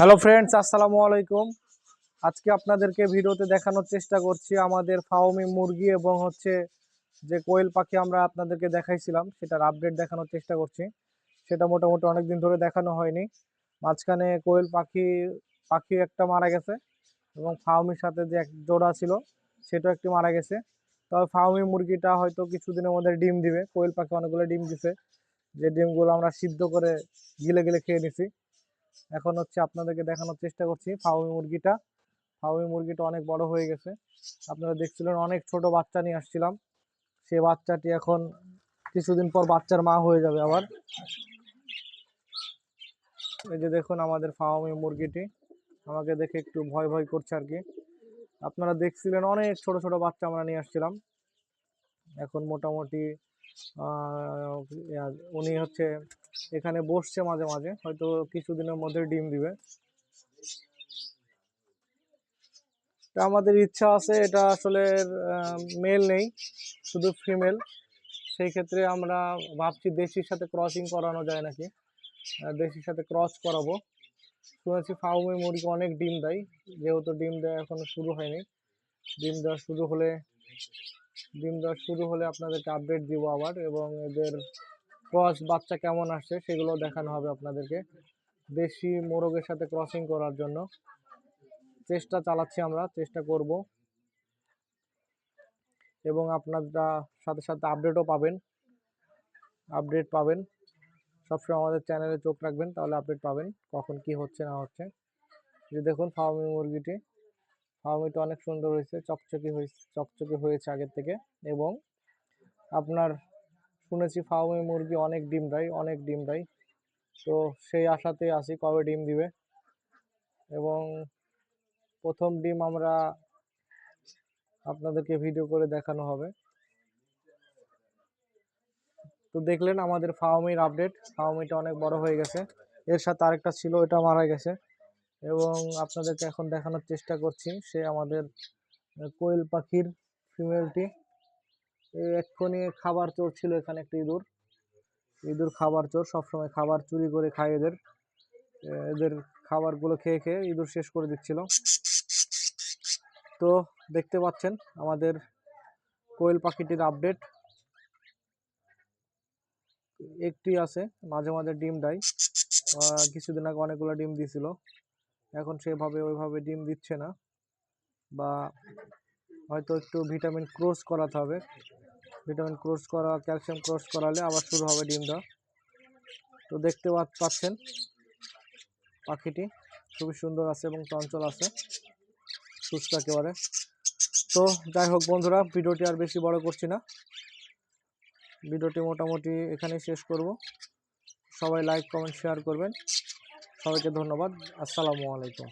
Hello friends আসসালামু আলাইকুম। আজকে আপনাদেরকে ভিডিওতে দেখানোর চেষ্টা করছি আমাদের ফাওমি মুরগি এবং হচ্ছে যে কোয়েল পাখি আমরা আপনাদেরকে দেখাইছিলাম, সেটার আপডেট দেখানোর চেষ্টা করছি। সেটা মোটামুটি অনেক দিন ধরে দেখানো হয়নি। মাঝখানে কোয়েল পাখি পাখি একটা মারা গেছে এবং ফাওমির সাথে যে এক জোড়া ছিল, সেটাও একটি মারা গেছে। তবে ফাওমি মুরগিটা হয়তো কিছুদিনের মধ্যে ডিম দিবে। কোয়েল পাখি অনেকগুলো ডিম দিছে। যে ডিমগুলো আমরা সিদ্ধ করে গিলে গিলে খেয়ে নিছি। এখন হচ্ছে আপনাদেরকে দেখানোর চেষ্টা করছি ফাউমি মুরগিটা। ফাউমি মুরগিটা অনেক বড় হয়ে গেছে। আপনারা দেখছিলেন অনেক ছোট বাচ্চা নিয়ে আসছিলাম। সে বাচ্চাটি এখন কিছুদিন পর বাচ্চার মা হয়ে যাবে আবার। এই যে দেখুন আমাদের ফাউমি মুরগিটি। আমাকে দেখে একটু ভয় ভয় করছে আর কি। আপনারা দেখছিলেন অনেক ছোট ছোট বাচ্চা আমরা নিয়ে আসছিলাম। এখন মোটামুটি উনি হচ্ছে এখানে বসছে মাঝে মাঝে, হয়তো কিছুদিনের মধ্যে ডিম দিবে। তা আমাদের ইচ্ছা আছে, এটা আসলে মেল নেই, শুধু ফিমেল সেই ক্ষেত্রে আমরা ভাবছি দেশির সাথে ক্রসিং করানো যায় নাকি? দেশির সাথে ক্রস করাবো। শুনেছি ফাউমি মুরগি অনেক ডিম দেয়, যেহেতু ডিম দেওয়া এখনও শুরু হয়নি। ডিম দেওয়া শুরু হলে, ডিম দেওয়া শুরু হলে আপনাদেরকে আপডেট দিব আবার, এবং এদের ক্রস বাচ্চা কেমন আসছে সেগুলো দেখানো হবে আপনাদেরকে। দেশি মোরগের সাথে ক্রসিং করার জন্য। চেষ্টা চালাচ্ছি আমরা, চেষ্টা করব। এবং আপনারা সাথে সাথে আপডেটও পাবেন। আপডেট পাবেন। সবসময় আমাদের চ্যানেলে চোখ রাখবেন, তাহলে আপডেট পাবেন কখন কি হচ্ছে, না হচ্ছে। যে দেখুন ফার্মি মুরগিটি। ফার্মিটা অনেক সুন্দর হয়েছে, চকচকে হয়েছে চকচকে হয়েছে আগের থেকে। এবং আপনার শুনেছি ফার্মি মুরগি অনেক ডিম দেয়, অনেক ডিম দেয়। তো সেই আশাতে আছি কবে ডিম দিবে। এবং প্রথম ডিম আমরা আপনাদেরকে ভিডিও করে দেখানো হবে। তো দেখলেন আমাদের ফার্মির আপডেট ফার্মিটা অনেক বড় হয়ে গেছে। এর সাথে আরেকটা ছিল এটা মারা গেছে। এবং আপনাদেরকে এখন দেখানোর চেষ্টা করছি, সে আমাদের কোয়েল পাখির ফিমেলটি এক্ষুনি খাবার চোর ছিল এখানে একটা ইঁদুর। ইঁদুর খাবার চোর, সবসময় খাবার চুরি করে খায় এদের। এদের খাবারগুলো খেয়ে খেয়ে ইঁদুর শেষ করে দিচ্ছিল। তো দেখতে পাচ্ছেন আমাদের কোয়েল পাখিটির আপডেট একটি আছে, মাঝে মাঝে ডিম দেয়। কিছুদিন আগে অনেকগুলো ডিম দিছিল এখন সেভাবে ওইভাবে ডিম দিচ্ছে না। বা হয়তো একটু ভিটামিন ক্রোস করাতে হবে। ভিটামিন ক্রোস করা, ক্যালসিয়াম ক্রোস করালে আবার শুরু হবে ডিম দেওয়া। তো দেখতে পাচ্ছেন পাখিটি। খুবই সুন্দর আছে এবং চঞ্চল আছে। সুস্থ একেবারে। তো যাই হোক বন্ধুরা, ভিডিওটি আর বেশি বড় করছি না। ভিডিওটি মোটামুটি এখানেই শেষ করব। সবাই লাইক কমেন্ট শেয়ার করবেন। সবাইকে ধন্যবাদ। আসসালামু আলাইকুম।